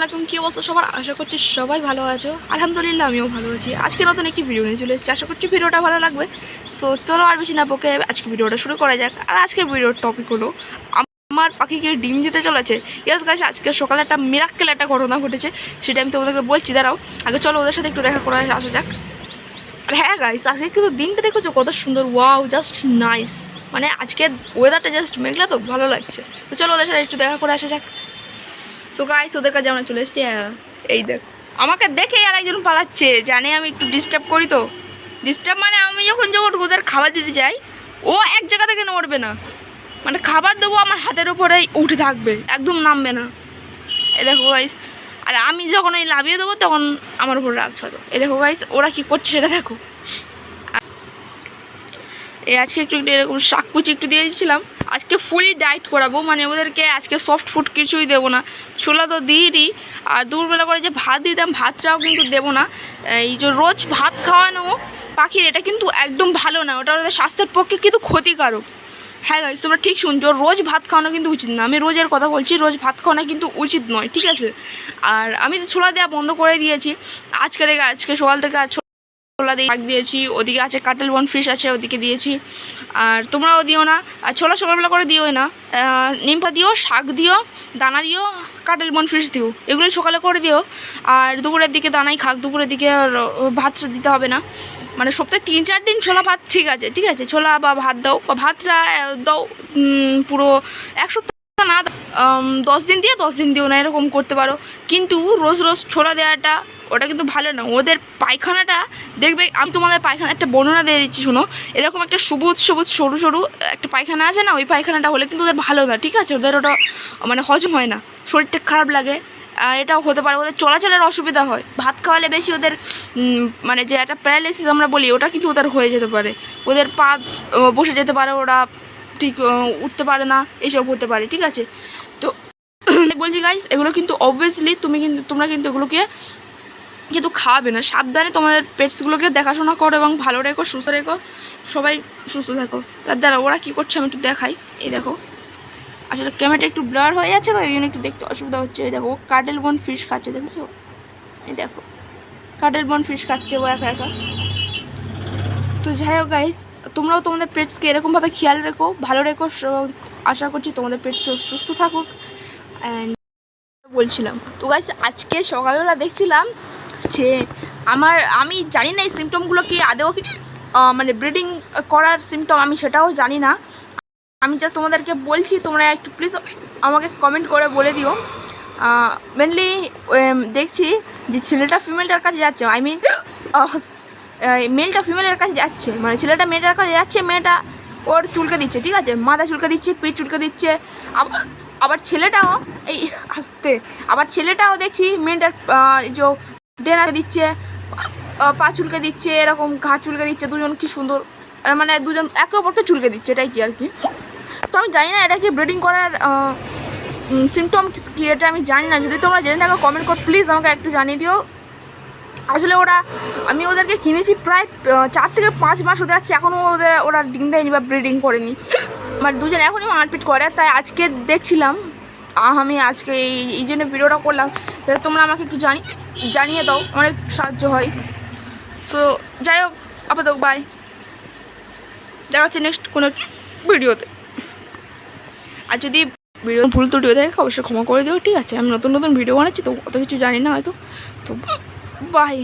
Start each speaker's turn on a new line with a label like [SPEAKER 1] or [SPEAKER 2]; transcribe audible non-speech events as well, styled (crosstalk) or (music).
[SPEAKER 1] আলাইকুম কি অবস্থা সবার? আশা করছি সবাই ভালো আছো। আলহামদুলিল্লাহ, আমিও ভালো আছি। আজকে নতুন একটি ভিডিও নিয়ে চলে এসেছি। আশা করছি ভিডিওটা ভালো লাগবে। সো চলো আর বেশি না বকে, আজকে ভিডিওটা শুরু করা যাক। আর আজকের ভিডিওর টপিক হলো, আমার পাখিকে ডিম দিতে চলেছে। ইয়াস গাছ আজকে সকালে একটা মিরাক্কেল একটা ঘটনা ঘটেছে, সেটা আমি তোমাদেরকে বলছি, দাঁড়াও। আগে চলো ওদের সাথে একটু দেখা করে আসা যাক। আর হ্যাঁ গাইস আজকে কিন্তু দিনটা দেখেছ, কত সুন্দর। ওয়াও জাস্ট নাইস মানে আজকে ওয়েদারটা জাস্ট মেঘলা তো, ভালো লাগছে। তো চলো ওদের সাথে একটু দেখা করে আসা যাক। তো গাইস ওদের কাছে আমরা চলে এসেছি এই দেখ। আমাকে দেখে আর একজন পালাচ্ছে, জানে আমি একটু ডিস্টার্ব করি তো। ডিস্টার্ব মানে আমি যখন যখন ওদের খাবার দিতে যাই, ও এক জায়গা থেকে নড়বে না। মানে খাবার দেবো আমার হাতের উপরেই উঠে থাকবে, একদম নামবে না। এ দেখো গাইস আর আমি যখন এই লাভিয়ে দেবো তখন আমার উপর রাগ ছড়ো এ দেখো গাইস ওরা কী করছে সেটা দেখো। এই আজকে একটু একটু এরকম শাক কুচি একটু দিয়ে দিয়েছিলাম। আজকে ফুলি ডায়েট করাবো মানে ওদেরকে আজকে সফট ফুড কিছুই দেবো না। ছোলা তো দিই দিই আর দুপুরবেলা করে যে ভাত দিতাম, ভাতটাও কিন্তু দেবো না। এই যে রোজ ভাত খাওয়ানো পাখির, এটা কিন্তু একদম ভালো না, ওটা ওদের স্বাস্থ্যের পক্ষে কিন্তু ক্ষতিকারক। হ্যাঁ গাইজ তোমরা ঠিক শুনছো, রোজ ভাত খাওয়ানো কিন্তু উচিত না। আমি রোজের কথা বলছি, রোজ ভাত খাওয়ানো কিন্তু উচিত নয়, ঠিক আছে? আর আমি তো ছোলা দেওয়া বন্ধ করে দিয়েছি। আজকে থেকে, আজকে সকাল থেকে আর ছোলা দিয়ে শাক দিয়েছি ওদিকে আছে কাটেল বন ফিশ আছে ওদিকে দিয়েছি। আর তোমরাও দিও না। আর ছোলা সকালবেলা করে দিও না। নিমপা দিও শাক দিও দানা দিও কাটেল বন ফিশ দিও। এগুলো সকালে করে দিও। আর দুপুরের দিকে দানাই খাক দুপুরের দিকে আর, ভাতটা দিতে হবে না। মানে সপ্তাহে তিন চার দিন ছোলা ভাত ঠিক আছে ঠিক আছে? ছোলা বা ভাত দাও বা ভাতটা দাও পুরো এক সপ্তাহ না দশ দিন দিয়ে দশ দিন দিও না, এরকম করতে পারো। কিন্তু রোজ রোজ ছোলা দেওয়াটা ওটা কিন্তু ভালো না। ওদের পায়খানাটা দেখবে, আমি তোমাদের পায়খানা একটা বর্ণনা দিয়ে দিচ্ছি, শোনো। এরকম একটা সবুজ সবুজ, সরু সরু একটা পায়খানা আছে না, ওই পায়খানাটা হলে কিন্তু ওদের ভালো না, ঠিক আছে? ওদের ওটা মানে হজম হয় না, শরীরটা খারাপ লাগে। আর এটাও হতে পারে, ওদের চলাচলের অসুবিধা হয়। ভাত খাওয়ালে বেশি ওদের মানে যে একটা প্যারালাইসিস আমরা বলি, ওটা কিন্তু ওদের হয়ে যেতে পারে। ওদের পা বসে যেতে পারে ওরা ঠিক উঠতে পারে না এইসব হতে পারে, ঠিক আছে? তো (clears throat) বলছি গাইস এগুলো কিন্তু অবভিয়াসলি তুমি কিন্তু, তোমরা কিন্তু এগুলোকে কিন্তু খাওয়াবে না। সাবধানে তোমাদের পেটসগুলোকে দেখাশোনা করো এবং ভালো রেখো, সুস্থ রেখো, সবাই সুস্থ থাকো। দাঁড়া, ওরা কী করছে আমি একটু দেখাই। এই দেখো আসলে ক্যামেরাটা একটু ব্লার হয়ে যাচ্ছে তো, এই জন্য একটু দেখতে অসুবিধা হচ্ছে। এই দেখো কাটেল বন ফিশ খাচ্ছে, দেখেছ? এই দেখো কাটেল বন ফিশ খাচ্ছে ও একা একা। তো যাই হোক গাইস তোমরাও তোমাদের পেটসকে এরকমভাবে খেয়াল রেখো, ভালো রেখো আশা করছি তোমাদের পেটস সুস্থ থাকুক। অ্যান্ড বলছিলাম, তো গাইস আজকে সকালবেলা দেখছিলাম যে আমার, আমি জানি না এই সিমটমগুলো কি আদেও কি মানে ব্রিডিং করার সিমটম আমি সেটাও জানি না। আমি জাস্ট তোমাদেরকে বলছি, তোমরা একটু প্লিজ আমাকে কমেন্ট করে বলে দিও। মেনলি দেখছি যে ছেলেটা ফিমেলটার কাছে যাচ্ছে আই মিন মেলটা ফিমেলের কাছে যাচ্ছে মানে ছেলেটা মেয়েটার কাছে যাচ্ছে, মেয়েটা ওর চুলকে দিচ্ছে, ঠিক আছে? মাথা চুলকে দিচ্ছে, পিঠ চুলকে দিচ্ছে। আবার আবার ছেলেটাও এই আসতে, আবার ছেলেটাও দেখছি মেয়েটার যে ডেনা দিচ্ছে পা চুলকে দিচ্ছে, এরকম ঘাট চুলকে দিচ্ছে, দুজন কি সুন্দর মানে দুজন একে অপরকে চুলকে দিচ্ছে, এটাই কি আর কি? তো আমি জানি না এটা কি ব্রিডিং করার সিমটম কি, এটা আমি জানি না। যদি তোমরা জেনে থাকো কমেন্ট কর প্লিজ আমাকে একটু জানিয়ে দিও। আসলে ওরা, আমি ওদেরকে কিনেছি প্রায় চার থেকে পাঁচ মাস ওদের আছে এখনও ওদের, ওরা ডিম দেয়নি বা ব্রিডিং করেনি। মানে দুজন এখনই মারপিট করে, তাই আজকে দেখছিলাম আমি আজকে এই এই জন্য ভিডিওটা করলাম। তোমরা আমাকে একটু জানি, জানিয়ে দাও, অনেক সাহায্য হয়। সো যাই হোক, আপাতত বাই দেখা হচ্ছে নেক্সট কোনো ভিডিওতে। আর যদি ভিডিও ভুল ত্রুটি হয়ে থাকে, অবশ্যই ক্ষমা করে দিও, ঠিক আছে? আমি নতুন নতুন ভিডিও বানাচ্ছি, তো অত কিছু জানি না হয়তো। তো বাই